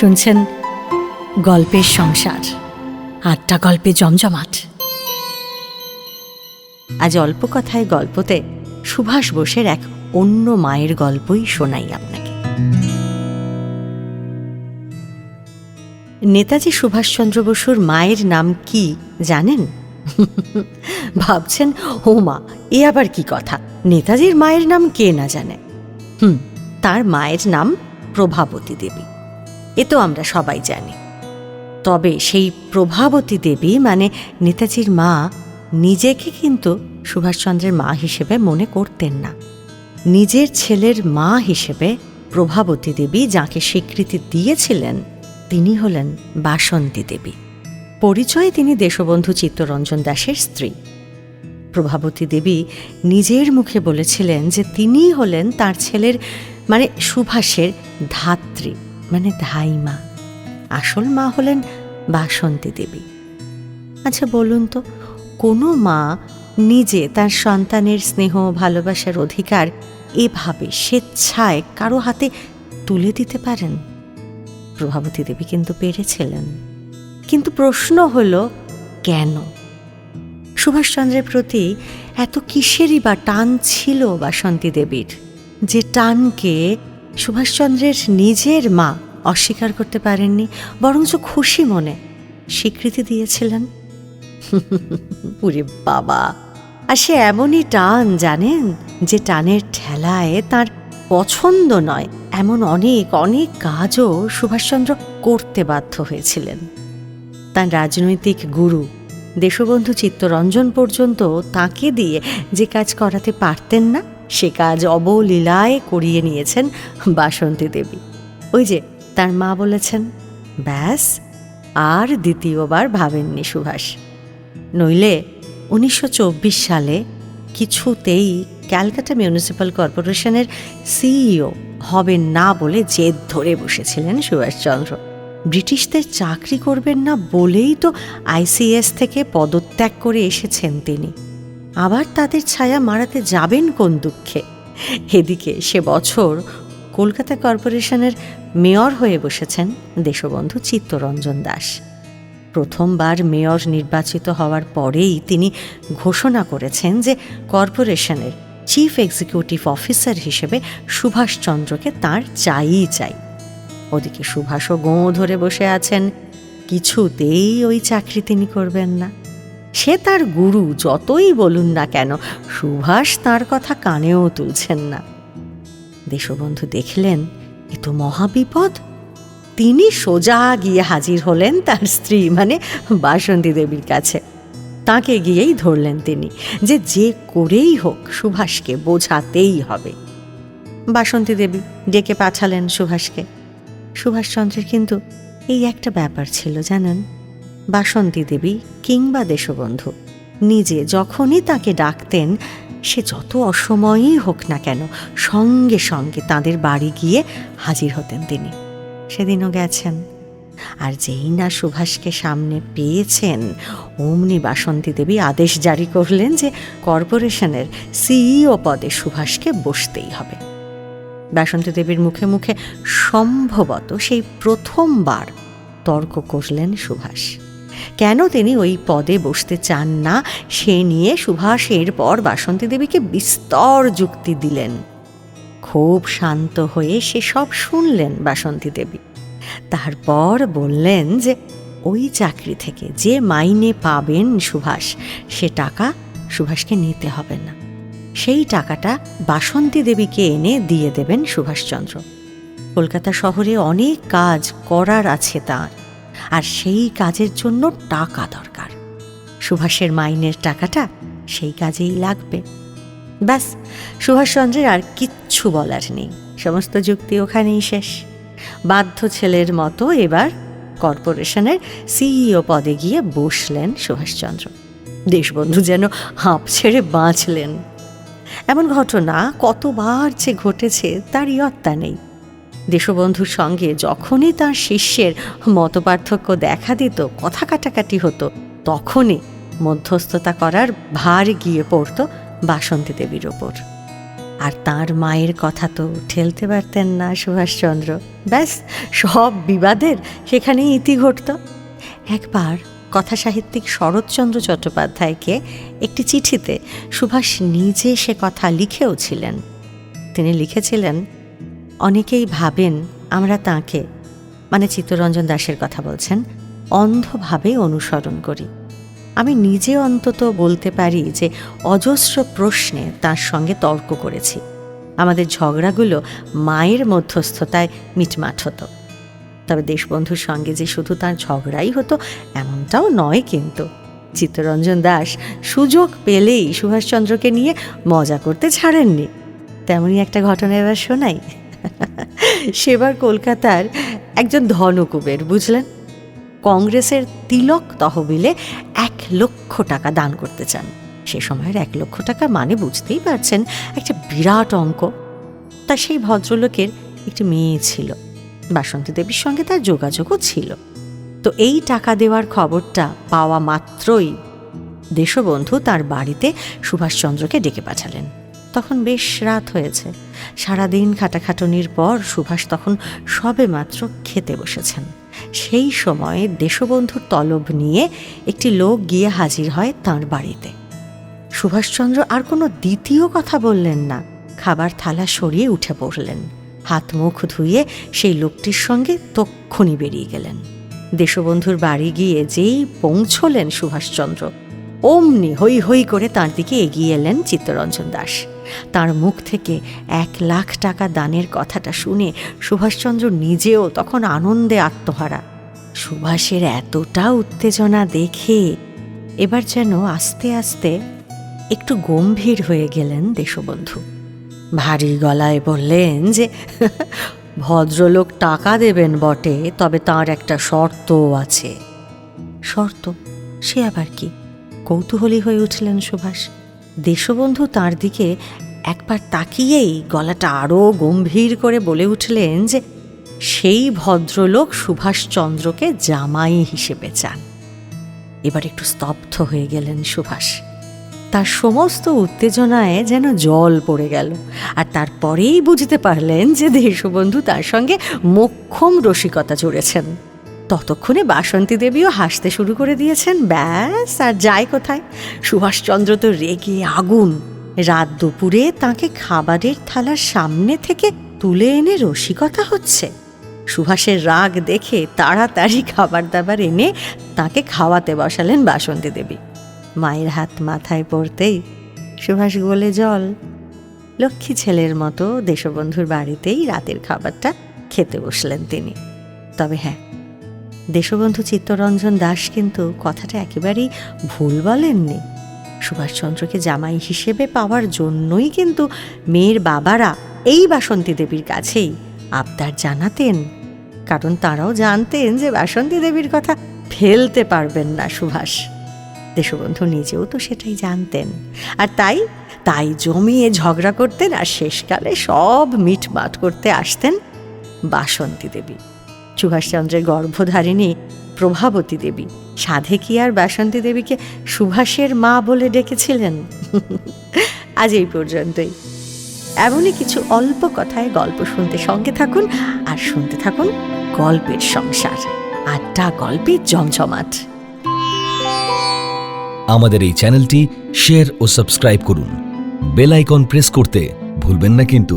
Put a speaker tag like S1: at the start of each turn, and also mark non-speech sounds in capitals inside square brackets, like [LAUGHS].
S1: শুনছেন গল্পের সংসার, আটটা গল্পে জমজমাট।
S2: আজ অল্প কথায় গল্পতে সুভাষ বোসের এক অন্য মায়ের গল্পই শোনাই আপনাকে। নেতাজি সুভাষচন্দ্র বসুর মায়ের নাম কি জানেন? ভাবছেন, ও মা, এ আবার কি কথা? নেতাজির মায়ের নাম কে না জানে? হুম, তার মায়ের নাম প্রভাবতী দেবী। এ তো আমরা সবাই জানি। তবে সেই প্রভাবতী দেবী মানে নেতাজির মা নিজেকে কিন্তু সুভাষচন্দ্রের মা হিসেবে মনে করতেন না। নিজের ছেলের মা হিসেবে প্রভাবতী দেবী যাকে স্বীকৃতি দিয়েছিলেন, তিনি হলেন বাসন্তী দেবী। পরিচয়ে তিনি দেশবন্ধু চিত্তরঞ্জন দাসের স্ত্রী। প্রভাবতী দেবী নিজের মুখে বলেছিলেন যে তিনিই হলেন তার ছেলের মানে সুভাষের ধাত্রী। মানে ধাইমা আসল মা হলেন বাসন্তী দেবী। আচ্ছা বলুন তো, কোনো মা নিজে তার সন্তানের স্নেহ ভালোবাসার অধিকার এভাবে স্বেচ্ছায় কারও হাতে তুলে দিতে পারেন? প্রভাবতী দেবী কিন্তু পেরেছিলেন। কিন্তু প্রশ্ন হল, কেন? সুভাষচন্দ্রের প্রতি এত কিসেরই বা টান ছিল বাসন্তী দেবীর? যে টানকে সুভাষচন্দ্রের নিজের মা অস্বীকার করতে পারেননি, বরঞ্চ খুশি মনে স্বীকৃতি দিয়েছিলেন। উরে বাবা! আর সে এমনই টান, জানেন? যে টানের ঠেলায় তার পছন্দ নয়, এমন অনেক অনেক কাজও সুভাষচন্দ্র করতে বাধ্য হয়েছিলেন। তার রাজনৈতিক গুরু দেশবন্ধু চিত্তরঞ্জন পর্যন্ত তাকে দিয়ে যে কাজ করাতে পারতেন না সে কাজ অবলীলায় করিয়ে নিয়েছেন বাসন্তী দেবী। ওই যে, তার মা বলেছেন, ব্যাস, আর দ্বিতীয়বার ভাবেননি সুভাষ। নইলে উনিশশো চব্বিশ সালে কিছুতেই ক্যালকাটা মিউনিসিপ্যাল কর্পোরেশনের সিইও হবেন না বলে জেদ ধরে বসেছিলেন সুভাষচন্দ্র। ব্রিটিশদের চাকরি করবেন না বলেই তো আইসিএস থেকে পদত্যাগ করে এসেছেন তিনি। আবার তাদের ছায়া মারাতে যাবেন কোন দুঃখে? এদিকে সে বছর কলকাতা কর্পোরেশনের মেয়র হয়ে বসেছেন দেশবন্ধু চিত্তরঞ্জন দাস। প্রথমবার মেয়র নির্বাচিত হওয়ার পরেই তিনি ঘোষণা করেছেন যে কর্পোরেশনের চিফ এক্সিকিউটিভ অফিসার হিসেবে সুভাষচন্দ্রকে তার চাইই চাই। ওদিকে সুভাষও গোঁ ধরে বসে আছেন, কিছুতেই ওই চাকরি তিনি করবেন না। সে তার গুরু যতই বলুন না কেন, সুভাষ তার কথা কানেও তুলছেন না। দেশবন্ধু দেখলেন, এ তো মহাবিপদ। তিনি সোজা গিয়ে হাজির হলেন তার স্ত্রী মানে বাসন্তী দেবীর কাছে। তাকে গিয়েই ধরলেন তিনি, যে যে করেই হোক সুভাষকে বোঝাতেই হবে। বাসন্তী দেবী ডেকে পাঠালেন সুভাষকে। সুভাষচন্দ্রের কিন্তু এই একটা ব্যাপার ছিল, জানেন? বাসন্তী দেবী কিংবা দেশবন্ধু। নিজে যখনই তাকে ডাকতেন, সে যত অসময়ই হোক না কেন সঙ্গে সঙ্গে তাদের বাড়ি গিয়ে হাজির হতেন তিনি। সেদিনও গেছেন। আর যেই না সুভাষকে সামনে পেয়েছেন, অমনি বাসন্তী দেবী আদেশ জারি করলেন যে কর্পোরেশনের সিইও পদে সুভাষকে বসতেই হবে। বাসন্তী দেবীর মুখে মুখে সম্ভবত সেই প্রথমবার তর্ক করলেন সুভাষ। কেন তিনি ওই পদে বসতে চান না? সে নিয়ে সুভাষ এরপর বাসন্তী দেবীকে বিস্তর যুক্তি দিলেন। খুব শান্ত হয়ে সে সব শুনলেন বাসন্তী দেবী। তারপর বললেন যে, ওই চাকরি থেকে যে মাইনে পাবেন সুভাষ, সে টাকা সুভাষকে নিতে হবে না। সেই টাকাটা বাসন্তী দেবীকে এনে দিয়ে দেবেন সুভাষচন্দ্র। কলকাতা শহরে অনেক কাজ করার আছে তার। আর সেই কাজের জন্য টাকা দরকার। সুভাষের মাইনের টাকাটা সেই কাজেই লাগবে। ব্যাস সুভাষচন্দ্রের আর কিচ্ছু বলার নেই। সমস্ত যুক্তি ওখানেই শেষ। বাধ্য ছেলের মতো এবার কর্পোরেশনের সিইও পদে গিয়ে বসলেন সুভাষচন্দ্র দেশবন্ধু যেন হাঁপ ছেড়ে বাঁচলেন। এমন ঘটনা কতবার যে ঘটেছে তার ইয়ত্তা নেই। দেশবন্ধুর সঙ্গে যখনই তার শিষ্যের মতপার্থক্য দেখা দিত, কথা কাটাকাটি হতো, তখনই মধ্যস্থতা করার ভার গিয়ে পড়ত বাসন্তী দেবীর ওপর। আর তার মায়ের কথা তো ঠেলতে পারতেন না সুভাষচন্দ্র। ব্যাস, সব বিবাদের সেখানেই ইতি ঘটত। একবার কথা সাহিত্যিক শরৎচন্দ্র চট্টোপাধ্যায়কে একটি চিঠিতে সুভাষ নিজে সে কথা লিখেও ছিলেন। তিনি লিখেছিলেন অনেকেই ভাবেন আমরা তাকে মানে চিত্তরঞ্জন দাসের কথা বলছেন, অন্ধভাবে অনুসরণ করি। আমি নিজে অন্তত বলতে পারি যে অজস্র প্রশ্নে তার সঙ্গে তর্ক করেছি। আমাদের ঝগড়াগুলো মায়ের মধ্যস্থতায় মিটমাট হতো। তবে দেশবন্ধুর সঙ্গে যে শুধু তার ঝগড়াই হতো, এমনটাও নয় কিন্তু। চিত্তরঞ্জন দাস সুযোগ পেলেই সুভাষচন্দ্রকে নিয়ে মজা করতে ছাড়েননি। তেমনই একটা ঘটনা এবার শোনাই। সেবার কলকাতার একজন ধনকুবের, বুঝলেন? কংগ্রেসের তিলক তহবিলে এক লক্ষ টাকা দান করতে চান। সে সময়ের এক লক্ষ টাকা মানে বুঝতেই পারছেন, একটা বিরাট অঙ্ক। তা সেই ভদ্রলোকের একটি মেয়ে ছিল, বাসন্তী দেবীর সঙ্গে তার যোগাযোগও ছিল। তো এই টাকা দেওয়ার খবরটা পাওয়া মাত্রই দেশবন্ধু তার বাড়িতে সুভাষচন্দ্রকে ডেকে পাঠালেন। তখন বেশ রাত হয়েছে। সারাদিন খাটাখাটনির পর সুভাষ তখন সবে মাত্র খেতে বসেছেন। সেই সময়ে দেশবন্ধুর তলব নিয়ে একটি লোক গিয়ে হাজির হয় তার বাড়িতে। সুভাষচন্দ্র আর কোনো দ্বিতীয় কথা বললেন না। খাবার থালা সরিয়ে উঠে পড়লেন। হাত মুখ ধুয়ে সেই লোকটির সঙ্গে তক্ষুনি বেরিয়ে গেলেন। দেশবন্ধুর বাড়ি গিয়ে যেই পৌঁছলেন সুভাষচন্দ্র, অমনি হই হই করে তার দিকে এগিয়ে এলেন চিত্তরঞ্জন দাস। তার মুখ থেকে এক লাখ টাকা দানের কথাটা শুনে সুভাষচন্দ্র নিজেও তখন আনন্দে আত্মহারা। সুভাষের এতটা উত্তেজনা দেখে এবার যেন আস্তে আস্তে একটু গম্ভীর হয়ে গেলেন দেশবন্ধু। ভারী গলায় বললেন যে, ভদ্রলোক টাকা দেবেন বটে, তবে তার একটা শর্তও আছে। শর্ত? সে আবার কি? কৌতূহলী হয়ে উঠলেন সুভাষ। দেশবন্ধু তার দিকে একবার তাকিয়েই গলাটা আরও গম্ভীর করে বলে উঠলেন যে, সেই ভদ্রলোক সুভাষচন্দ্রকে জামাই হিসেবে চান। এবার একটু স্তব্ধ হয়ে গেলেন সুভাষ। তার সমস্ত উত্তেজনায় যেন জল পড়ে গেল, আর তারপরেই বুঝতে পারলেন যে দেশবন্ধু তার সঙ্গে মোক্ষম রসিকতা জুড়েছেন। ততক্ষণে বাসন্তী দেবীও হাসতে শুরু করে দিয়েছেন, ব্যাস, আর যায় কোথায়? সুভাষচন্দ্র তো রেগে আগুন। রাত দুপুরে তাকে খাবারের থালার সামনে থেকে তুলে এনে রসিকতা হচ্ছে। সুভাষের রাগ দেখে তাড়াতাড়ি খাবার দাবার এনে তাকে খাওয়াতে বসালেন বাসন্তী দেবী। মায়ের হাত মাথায় পড়তেই সুভাষ গোলে জল, লক্ষ্মী ছেলের মতো দেশবন্ধুর বাড়িতেই রাতের খাবারটা খেতে বসলেন তিনি। তবে হ্যাঁ দেশবন্ধু চিত্তরঞ্জন দাস কিন্তু কথাটা একেবারেই ভুল বলেননি। সুভাষচন্দ্রকে জামাই হিসেবে পাওয়ার জন্যই কিন্তু মেয়ের বাবারা এই বাসন্তী দেবীর কাছেই আবদার জানাতেন। কারণ তারাও জানতেন যে বাসন্তী দেবীর কথা ফেলতে পারবেন না সুভাষ। দেশবন্ধু নিজেও তো সেটাই জানতেন। আর তাই তাই জমিয়ে ঝগড়া করতেন আর শেষকালে সব মিটমাট করতে আসতেন বাসন্তী দেবী। সুভাষচন্দ্রের গর্ভধারিণী প্রভাবতী দেবী। সাধে কি আর বাসন্তী দেবীকে সুভাষের মা বলে ডেকেছিলেন? [LAUGHS] আজ এই পর্যন্তই। এমনই কিছু অল্প কথায় গল্প শুনতে সঙ্গে থাকুন, আর শুনতে থাকুন গল্পের সংসার। আড্ডা গল্পের জমজমাট।
S3: আমাদের এই চ্যানেলটি শেয়ার ও সাবস্ক্রাইব করুন। বেল আইকন প্রেস করতে ভুলবেন না কিন্তু।